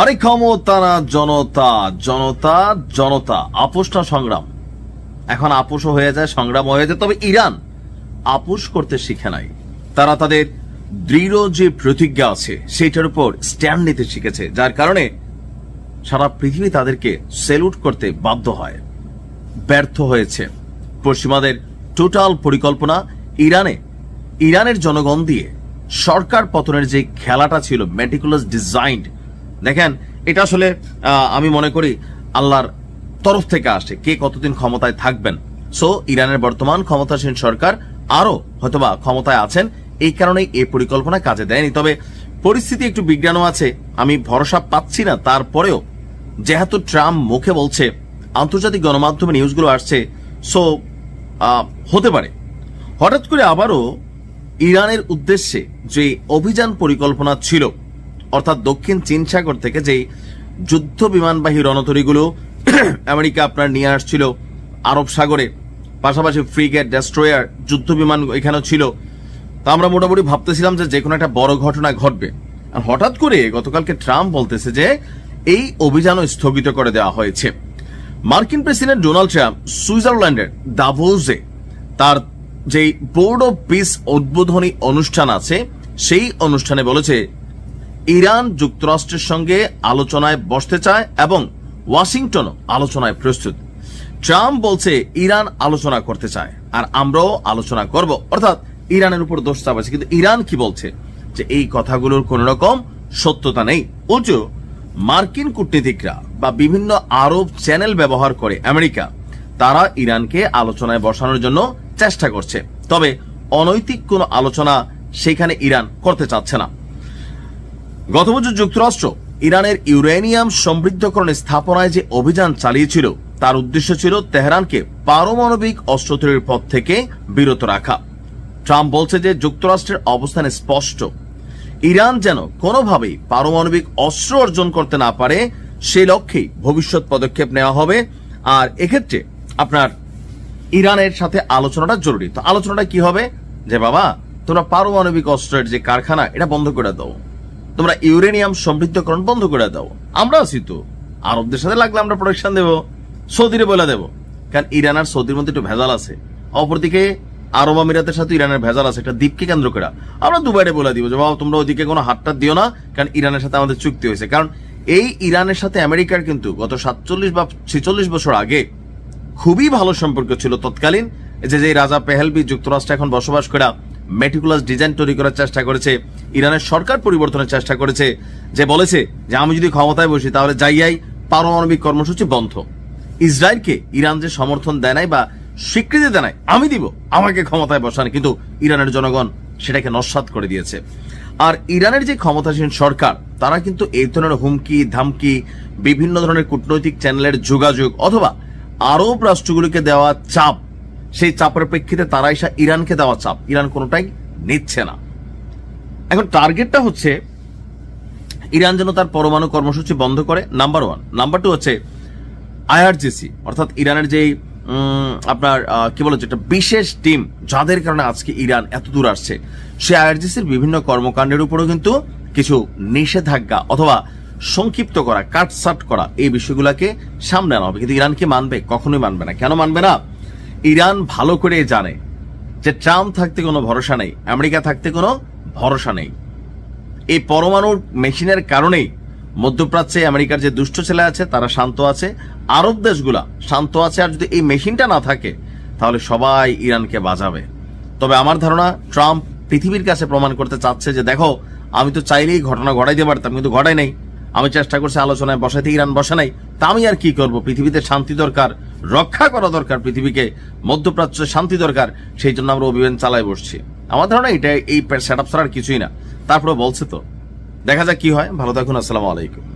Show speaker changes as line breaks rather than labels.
আরে ক্ষমতা না জনতা জনতা জনতা, আপোষটা সংগ্রাম। এখন আপোষও হয়ে যায় সংগ্রাম হয়ে যায়, তবে ইরান আপোষ করতে শিখে নাই। তারা তাদের দৃঢ় যে প্রতিজ্ঞা আছে সেটার উপর স্ট্যান্ড নিতে শিখেছে, যার কারণে সারা পৃথিবী তাদেরকে সেলুট করতে বাধ্য হয়। ব্যর্থ হয়েছে। পশ্চিমাদের টোটাল পরিকল্পনা ইরানে। ইরানের জনগণ দিয়ে সরকার পতনের যে খেলাটা ছিল মেটিকুলাস ডিজাইন্ড দেখেন, এটা আসলে আমি মনে করি আল্লাহর তরফ থেকে আসে কে কতদিন ক্ষমতায় থাকবেন। সো ইরানের বর্তমান ক্ষমতাসীন সরকার আরও হয়তোবা ক্ষমতায় আছেন, এই কারণেই এই পরিকল্পনা কাজে দেয়নি। তবে পরিস্থিতি একটু বিজ্ঞানও আছে, আমি ভরসা পাচ্ছি না। তারপরেও যেহেতু ট্রাম্প মুখে বলছে, আন্তর্জাতিক গণমাধ্যমে নিউজগুলো আসছে সো হতে পারে। হঠাৎ করে আবারও ইরানের উদ্দেশ্যে যে অভিযান পরিকল্পনা ছিল অর্থাৎ দক্ষিণ চীন সাগর থেকে যে যুদ্ধ বিমানবাহী রণতরীগুলো আমেরিকা আপনার নিয়ে আসছিল আরব সাগরে, পাশাপাশি ফ্রিগেট, ডেস্ট্রয়ার, যুদ্ধ বিমান এখানেও ছিল। তা আমরা মোটামুটি ভাবতেছিলাম যে যে কোনো একটা বড় ঘটনা ঘটবে। আর হঠাৎ করে গতকালকে ট্রাম্প বলতেছে যে এই অভিযানও স্থগিত করে দেওয়া হয়েছে। মার্কিন প্রেসিডেন্ট ডোনাল্ড ট্রাম্প সুইজারল্যান্ডের দাভোজে তার যে বোর্ড অফ পিস উদ্বোধনী অনুষ্ঠান আছে, সেই অনুষ্ঠানে বলেছে ইরান যুক্তরাষ্ট্রের সঙ্গে আলোচনায় বসতে চায় এবং ওয়াশিংটনও আলোচনায় প্রস্তুত। ট্রাম্প বলছে ইরান আলোচনা করতে চায়, আর আমরাও আলোচনা করব। অর্থাৎ ইরানের উপর দোষ চাপাচ্ছে। কিন্তু ইরান কি বলছে? যে এই কথাগুলোর কোন রকম সত্যতা নেই। উল্টো, মার্কিন কূটনীতিকরা বা বিভিন্ন আরব চ্যানেল ব্যবহার করে আমেরিকা, তারা ইরানকে আলোচনায় বসানোর জন্য চেষ্টা করছে। তবে অনৈতিক কোনো আলোচনা সেখানে ইরান করতে চাচ্ছে না। গত বছর যুক্তরাষ্ট্র ইরানের ইউরেনিয়াম সমৃদ্ধকরণ স্থাপনায় যে অভিযান চালিয়েছিল, তার উদ্দেশ্য ছিল তেহরানকে পারমাণবিক অস্ত্র তৈরির পথ থেকে বিরত রাখা। ট্রাম্প বলছে যে যুক্তরাষ্ট্রের অবস্থান স্পষ্ট। ইরান যেন কোনোভাবেই পারমাণবিক অস্ত্র অর্জন করতে না পারে, সে লক্ষ্যেই ভবিষ্যৎ পদক্ষেপ নেওয়া হবে। আর এক্ষেত্রে আপনার ইরানের সাথে আলোচনাটা জরুরি। তো আলোচনাটা কি হবে? যে বাবা, তোমরা পারমাণবিক অস্ত্রের যে কারখানা, এটা বন্ধ করে দাও। তোমরা ইউরেনিয়াম সমৃদ্ধকরণ বন্ধ করে দাও। আমরা আছি তো। আরবদের সাথে লাগলে আমরা প্রোটেকশন দেব, সৌদিরে বলে দেব। কারণ ইরান আর সৌদির মধ্যে একটু ভেজাল আছে। অপরদিকে, আরব আমিরাতের সাথে ইরানের ভেজাল আছে, একটা দ্বীপকে কেন্দ্র করে। আমরা দুবাইরে বলে দিব যে, বাবা, তোমরা ওদিকে কোনো হাতটা দিও না, কারণ ইরানের সাথে আমাদের চুক্তি হয়েছে। কারণ এই ইরানের সাথে আমেরিকার কিন্তু গত সাতচল্লিশ বা ছেচল্লিশ বছর আগে খুবই ভালো সম্পর্ক ছিল তৎকালীন। যে যে রাজা পেহেলবি যুক্তরাষ্ট্রে এখন বসবাস করা মেটিকুলাস ডিজাইন তৈরি করার চেষ্টা করেছে। ইরানের সরকার পরিবর্তনের চেষ্টা করেছে, যে বলেছে যে, আমি যদি ক্ষমতায় বসি, তাহলে যাইয়াই পারমাণবিক কর্মসূচি বন্ধ। ইসরায়েলকে ইরান যে সমর্থন দেয় নাই বা স্বীকৃতি দেয় নাই, আমি দিব, আমাকে ক্ষমতায় বসান। কিন্তু ইরানের জনগণ সেটাকে নস্বাত করে দিয়েছে। আর ইরানের যে ক্ষমতাসীন সরকার, তারা কিন্তু এই ধরনের হুমকি, ধামকি, বিভিন্ন ধরনের কূটনৈতিক চ্যানেলের যোগাযোগ অথবা আরব রাষ্ট্রগুলিকে দেওয়া চাপ সেই চাপের প্রেক্ষিতে তারা এসে ইরানকে দেওয়া চাপ। ইরান কোনোটাই নিচ্ছে না। এখন টার্গেটটা হচ্ছে, ইরান যেন তার পরমাণু কর্মসূচি বন্ধ করে। নাম্বার ওয়ান নাম্বার টু হচ্ছে আইআরজিসি অর্থাৎ ইরানের যেই আপনার কি বলে একটা বিশেষ টিম, যাদের কারণে আজকে ইরান এত দূর আসছে, সে আইআরজিসির বিভিন্ন কর্মকাণ্ডের উপরও কিন্তু কিছু নিষেধাজ্ঞা অথবা সংক্ষিপ্ত করা কাটসাট করা এই বিষয়গুলোকে সামনে আনা হবে। কিন্তু ইরান কি মানবে? কখনোই মানবে না। কেন মানবে না? ইরান ভালো করে জানে যে ট্রাম্প থাকতে কোনো ভরসা নেই, আমেরিকা থাকতে কোনো ভরসা নেই। এই পরমাণুর মেশিনের কারণেই মধ্যপ্রাচ্যে আমেরিকার যে দুষ্ট ছেলে আছে, তারা শান্ত আছে, আরব দেশগুলা শান্ত আছে, আর যদি এই মেশিনটা না থাকে, তাহলে সবাই ইরানকে বাজাবে তবে আমার ধারণা, ট্রাম্প পৃথিবীর কাছে প্রমাণ করতে চাচ্ছে যে, দেখো, আমি তো চাইলেই ঘটনা ঘটাইতে পারতাম, কিন্তু ঘটাই নাই। আমি চেষ্টা করছি আলোচনায় বসাইতে ইরান বসে নাই। তা আমি আর কি করব? পৃথিবীতে শান্তি দরকার, রক্ষা করা দরকার পৃথিবীকে, মধ্যপ্রাচ্য শান্তি দরকার, সেই জন্য আমরা অভিযান চালাই বসছি। আমার ধারণা এটা এই সেট আপ ছাড়া কিছুই না। তারপরে বলছে তো। দেখা যাক কি হয়। ভালো থাকুন, আসসালামু আলাইকুম।